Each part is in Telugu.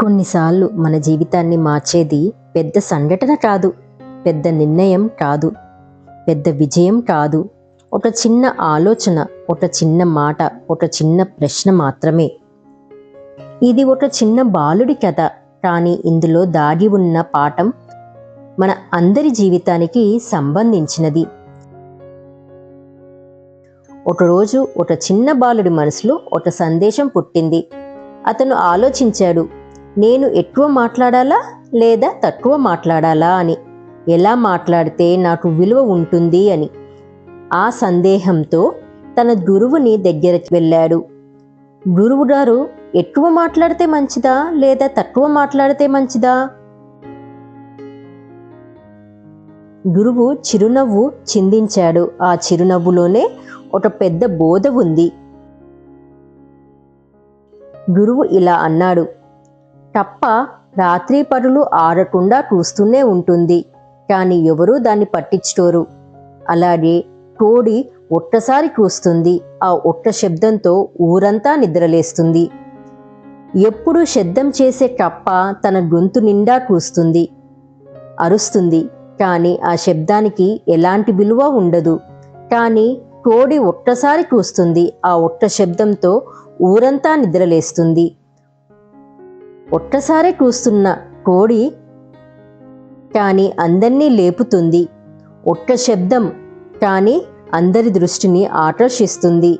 కొన్నిసార్లు మన జీవితాన్ని మార్చేది పెద్ద సంఘటన కాదు పెద్ద నిర్ణయం కాదు పెద్ద విజయం కాదు. ఒక చిన్న ఆలోచన ఒక చిన్న మాట ఒక చిన్న ప్రశ్న మాత్రమే. ఇది ఒక చిన్న బాలుడి కథ కానీ ఇందులో దాగి ఉన్న పాఠం మన అందరి జీవితానికి సంబంధించినది. ఒకరోజు ఒక చిన్న బాలుడి మనసులో ఒక సందేశం పుట్టింది. అతను ఆలోచించాడు నేను ఎక్కువ మాట్లాడాలా లేదా తక్కువ మాట్లాడాలా అని? ఎలా మాట్లాడితే నాకు విలువ ఉంటుంది అని? ఆ సందేహంతో తన గురువుని దగ్గరికి వెళ్ళాడు. గురువు గారు ఎక్కువ మాట్లాడితే మంచిదా లేదా తక్కువ మాట్లాడితే మంచిదా? గురువు చిరునవ్వు చిందించాడు. ఆ చిరునవ్వులోనే ఒక పెద్ద బోధ ఉంది. గురువు ఇలా అన్నాడు. తప్ప రాత్రి పరులు ఆరకుండా కూస్తూనే ఉంటుంది. కానీ ఎవరూ దాన్ని పట్టించుకోరు. అలాగే కోడి ఒక్కసారి కూస్తుంది ఆ ఒక్క శబ్దంతో ఊరంతా నిద్రలేస్తుంది. ఎప్పుడు శబ్దం చేసే కప్ప తన గొంతు నిండా కూస్తుంది. అరుస్తుంది. కానీ ఆ శబ్దానికి ఎలాంటి విలువ ఉండదు. కానీ కోడి ఒక్కసారి కూస్తుంది. ఆ ఒక్క శబ్దంతో ఊరంతా నిద్రలేస్తుంది. ఒక్కసారే కూస్తున్న కోడి కానీ అందరినీ లేపుతుంది. ఒక్క శబ్దం కానీ అందరి దృష్టిని ఆకర్షిస్తుంది.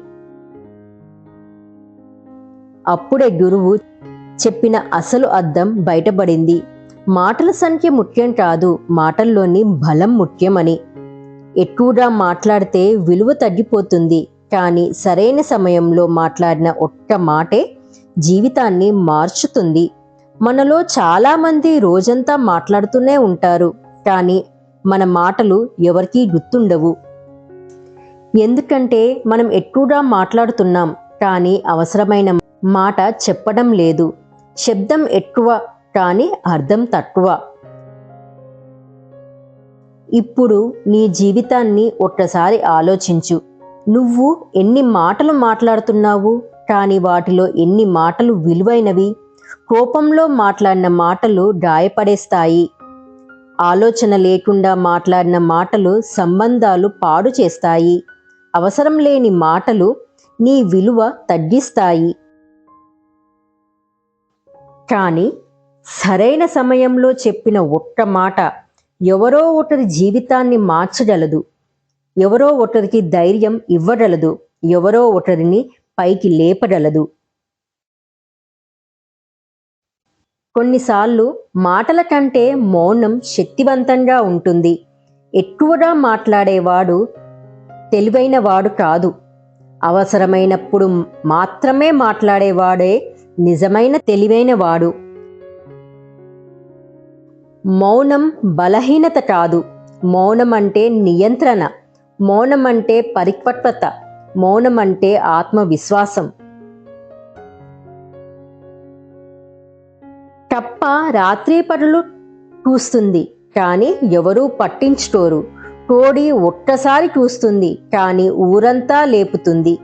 అప్పుడే గురువు చెప్పిన అసలు అర్థం బయటపడింది. మాటల సంఖ్య ముఖ్యం కాదు మాటల్లోని బలం ముఖ్యమని. ఎక్కువగా మాట్లాడితే విలువ తగ్గిపోతుంది. కానీ సరైన సమయంలో మాట్లాడిన ఒక్క మాటే జీవితాన్ని మార్చుతుంది. మనలో చాలామంది రోజంతా మాట్లాడుతూనే ఉంటారు కానీ మన మాటలు ఎవరికీ గుర్తుండవు. ఎందుకంటే మనం ఎక్కువగా మాట్లాడుతున్నాం కానీ అవసరమైన మాట చెప్పడం లేదు. శబ్దం ఎక్కువ కానీ అర్థం తక్కువ. ఇప్పుడు నీ జీవితాన్ని ఒక్కసారి ఆలోచించు. నువ్వు ఎన్ని మాటలు మాట్లాడుతున్నావు కానీ వాటిలో ఎన్ని మాటలు విలువైనవి? కోపంలో మాట్లాడిన మాటలు గాయపడేస్తాయి ఆలోచన లేకుండా మాట్లాడిన మాటలు సంబంధాలు పాడు చేస్తాయి. అవసరం లేని మాటలు నీ విలువ తగ్గిస్తాయి. కానీ సరైన సమయంలో చెప్పిన ఒక్క మాట ఎవరో ఒకరి జీవితాన్ని మార్చగలదు. ఎవరో ఒకరికి ధైర్యం ఇవ్వగలదు. ఎవరో ఒకరిని పైకి లేపగలదు. కొన్నిసార్లు మాటల కంటే మౌనం శక్తివంతంగా ఉంటుంది. ఎక్కువగా మాట్లాడేవాడు తెలివైన వాడు కాదు. అవసరమైనప్పుడు మాత్రమే మాట్లాడేవాడే నిజమైన తెలివైన వాడు. మౌనం బలహీనత కాదు. మౌనం అంటే నియంత్రణ. మౌనం అంటే పరిపక్వత. మౌనం అంటే ఆత్మవిశ్వాసం. తప్ప రాత్రి పనులు కూస్తుంది కానీ ఎవరూ పట్టించుకోరు. కోడి ఒక్కసారి కూస్తుంది కానీ ఊరంతా లేపుతుంది.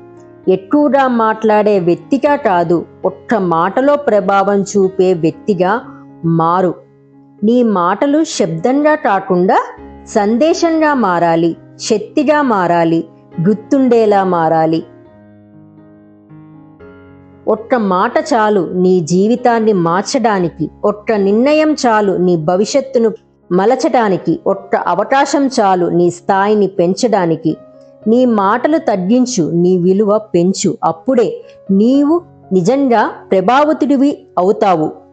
ఎక్కువగా మాట్లాడే వ్యక్తిగా కాదు. ఒక్క మాటలో ప్రభావం చూపే వ్యక్తిగా మారు. నీ మాటలు శబ్దంగా కాకుండా సందేశంగా మారాలి. శక్తిగా మారాలి. గుర్తుండేలా మారాలి. ఒక్క మాట చాలు నీ జీవితాన్ని మార్చడానికి ఒక్క నిర్ణయం చాలు నీ భవిష్యత్తును మలచడానికి ఒక్క అవకాశం చాలు నీ స్థాయిని పెంచడానికి. నీ మాటలు తగ్గించు నీ విలువ పెంచు. అప్పుడే నీవు నిజంగా ప్రభావితుడివి అవుతావు.